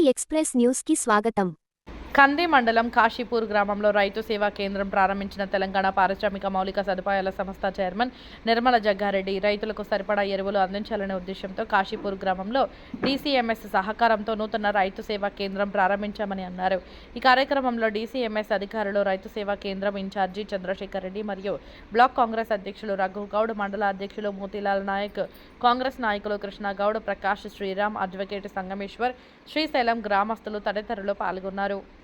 AP express న్యూస్కి స్వాగతం. కంది మండలం కాశీపూర్ గ్రామంలో రైతు సేవా కేంద్రం ప్రారంభించిన తెలంగాణ పారిశ్రామిక మౌలిక సదుపాయాల సంస్థ చైర్మన్ నిర్మల జగ్గారెడ్డి రైతులకు సరిపడా ఎరువులు అందించాలనే ఉద్దేశంతో కాశీపూర్ గ్రామంలో డీసీఎంఎస్ సహకారంతో నూతన రైతు సేవా కేంద్రం ప్రారంభించామని అన్నారు. ఈ కార్యక్రమంలో డీసీఎంఎస్ అధికారులు రైతు సేవా కేంద్రం ఇన్ఛార్జి చంద్రశేఖర్ రెడ్డి మరియు బ్లాక్ కాంగ్రెస్ అధ్యక్షులు రఘు గౌడ్ మండల అధ్యక్షులు మోతీలాల్ నాయక్ కాంగ్రెస్ నాయకులు కృష్ణగౌడ్ ప్రకాష్ శ్రీరామ్ అడ్వకేట్ సంగమేశ్వర్ శ్రీశైలం గ్రామస్తులు తదితరులు పాల్గొన్నారు.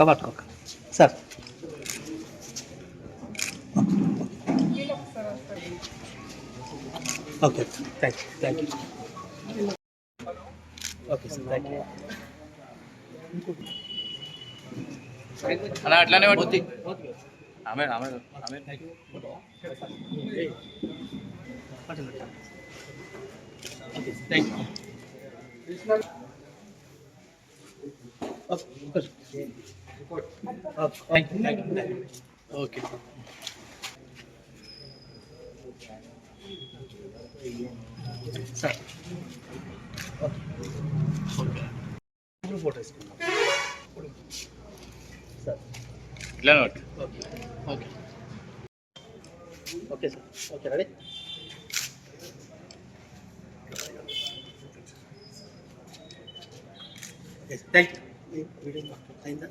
అక్క పట్టుకో అక్క sir okay thank you thank you okay sir thank you అలా అట్లానే పడుతుంది ఆమె ఆమె ఆమె okay thank you thank you thank you okay sir okay photo తీసుకుందాం సార్ ఇట్లానే పట్టు okay okay okay sir okay ready thank you video అయిందా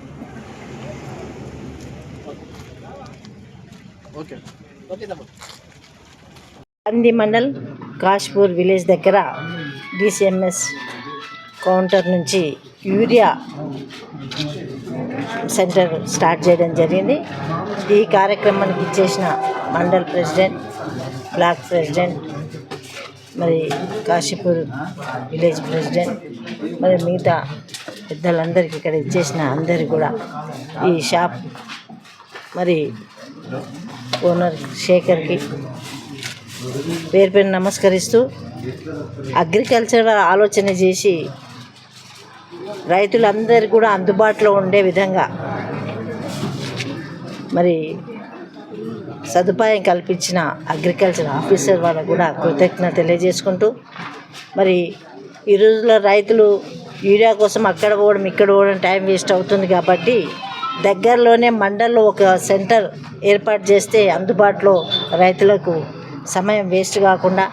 okay. Okay mandal Kashpur village దగ్గర డిసిఎంఎస్ కౌంటర్ నుంచి యూరియా సెంటర్ స్టార్ట్ చేయడం జరిగింది. ఈ కార్యక్రమానికి ఇచ్చేసిన మండల్ ప్రెసిడెంట్ బ్లాక్ ప్రెసిడెంట్ మరి కాశీపూర్ విలేజ్ ప్రెసిడెంట్ మరి మిగతా పెద్దలందరికీ ఇక్కడ ఇచ్చేసిన అందరికీ కూడా ఈ షాప్ మరి ఓనర్ శేఖర్కి పేరు పేరు నమస్కరిస్తూ అగ్రికల్చర్ ఆలోచన చేసి రైతులందరూ కూడా అందుబాటులో ఉండే విధంగా మరి సదుపాయం కల్పించిన అగ్రికల్చర్ ఆఫీసర్ వాళ్ళకు కూడా కృతజ్ఞత తెలియజేసుకుంటూ మరి ఈ రోజుల్లో రైతులు యూరియా కోసం అక్కడ పోవడం ఇక్కడ పోవడం టైం వేస్ట్ అవుతుంది కాబట్టి దగ్గరలోనే మండల్లో ఒక సెంటర్ ఏర్పాటు చేస్తే అందుబాటులో రైతులకు సమయం వేస్ట్ కాకుండా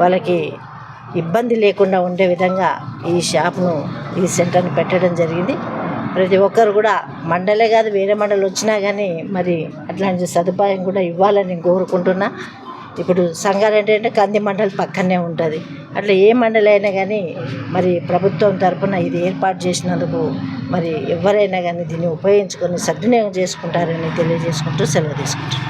వాళ్ళకి ఇబ్బంది లేకుండా ఉండే విధంగా ఈ షాప్ను ఈ సెంటర్ని పెట్టడం జరిగింది. ప్రతి ఒక్కరు కూడా మండలే కాదు వేరే మండలి వచ్చినా కానీ మరి అట్లాంటి సదుపాయం కూడా ఇవ్వాలని కోరుకుంటున్నా. ఇప్పుడు సంగారెడ్డి అంటే కంది మండలి పక్కనే ఉంటుంది అట్లా ఏ మండలి అయినా కానీ మరి ప్రభుత్వం తరపున ఇది ఏర్పాటు చేసినందుకు మరి ఎవరైనా కానీ దీన్ని ఉపయోగించుకొని సద్వినియోగం చేసుకుంటారని తెలియజేసుకుంటూ సెలవు తీసుకుంటారు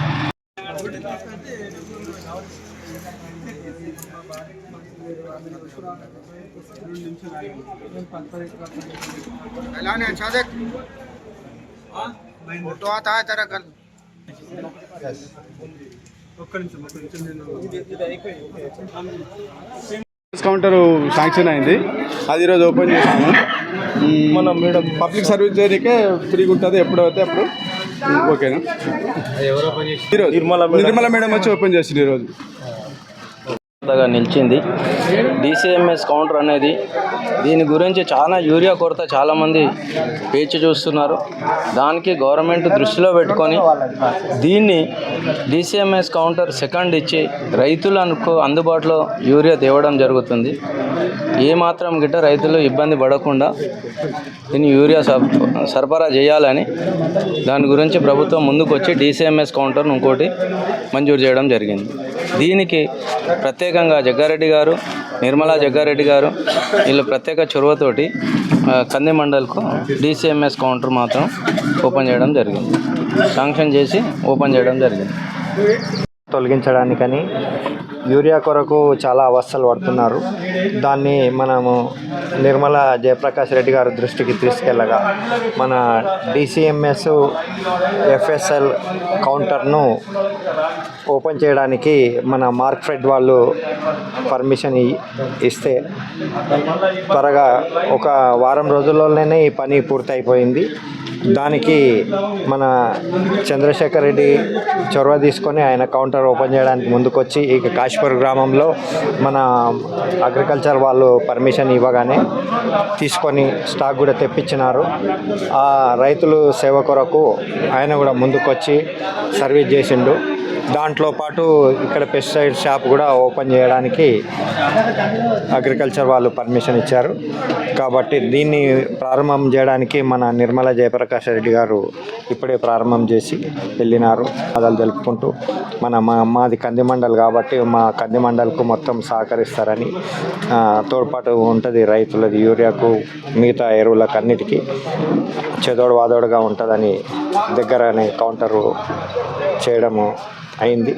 पहला अच्छा देख फोटो आता है तेरा कर కౌంటర్ శాంక్షన్ అయింది. అది ఈరోజు ఓపెన్ చేసాము మనం మేడం పబ్లిక్ సర్వీస్ చేయడానికే ఫ్రీగా ఉంటుంది ఎప్పుడు అయితే అప్పుడు. ఓకేనా ఈరోజు. నిర్మల మేడం వచ్చి ఓపెన్ చేసింది ఈరోజు. గా నిలిచింది. డిసిఎంఎస్ కౌంటర్ అనేది దీని గురించి చాలా యూరియా కొరత చాలామంది పేచి చూస్తున్నారు. దానికి గవర్నమెంట్ దృష్టిలో పెట్టుకొని దీన్ని డిసిఎంఎస్ కౌంటర్ సెకండ్ ఇచ్చి రైతులకు అందుబాటులో యూరియా తేవడం జరుగుతుంది. ఏమాత్రం గిట్ట రైతులు ఇబ్బంది పడకుండా దీన్ని యూరియా సరఫరా చేయాలని దాని గురించి ప్రభుత్వం ముందుకు వచ్చి డిసిఎంఎస్ కౌంటర్ను ఇంకోటి మంజూరు చేయడం జరిగింది. దీనికి ప్రత్యేకంగా జగ్గారెడ్డి గారు నిర్మలా జగ్గారెడ్డి గారు వీళ్ళు ప్రత్యేక చొరవతోటి కంది మండల్కు డిసిఎంఎస్ కౌంటర్ మాత్రం ఓపెన్ చేయడం జరిగింది. శాంక్షన్ చేసి ఓపెన్ చేయడం జరిగింది. తొలగించడానికని యూరియా కొరకు చాలా అవస్థలు పడుతున్నారు. దాన్ని మనము నిర్మల జయప్రకాష్ రెడ్డి గారి దృష్టికి తీసుకెళ్ళగా మన డిసిఎంఎస్ ఎఫ్ఎస్ఎల్ కౌంటర్ను ఓపెన్ చేయడానికి మన మార్క్ ఫ్రెడ్ వాళ్ళు పర్మిషన్ ఇస్తే త్వరగా ఒక వారం రోజుల్లోనే ఈ పని పూర్తయిపోయింది. దానికి మన చంద్రశేఖర్ రెడ్డి చొరవ తీసుకొని ఆయన కౌంటర్ ఓపెన్ చేయడానికి ముందుకొచ్చి ఇక కాశ్పూర్ గ్రామంలో మన అగ్రికల్చర్ వాళ్ళు పర్మిషన్ ఇవ్వగానే తీసుకొని స్టాక్ కూడా తెప్పించినారు. ఆ రైతులు సేవ కొరకు ఆయన కూడా ముందుకొచ్చి సర్వీస్ చేసిండు. దాంట్లో పాటు ఇక్కడ పెస్టిసైడ్ షాప్ కూడా ఓపెన్ చేయడానికి అగ్రికల్చర్ వాళ్ళు పర్మిషన్ ఇచ్చారు. కాబట్టి దీన్ని ప్రారంభం చేయడానికి మన నిర్మల జయప్రకాష్ రెడ్డి గారు ఇప్పుడే ప్రారంభం చేసి వెళ్ళినారు. అదాలు తెలుపుకుంటూ మన మా మాది కంది మండల్ కాబట్టి మా కంది మండల్కు మొత్తం సహకరిస్తారని తోడ్పాటు ఉంటుంది రైతులది యూరియాకు మిగతా ఎరువులకు అన్నిటికీ చెదోడు వాదోడుగా ఉంటుందని దగ్గరనే కౌంటరు చేయడము అయింది.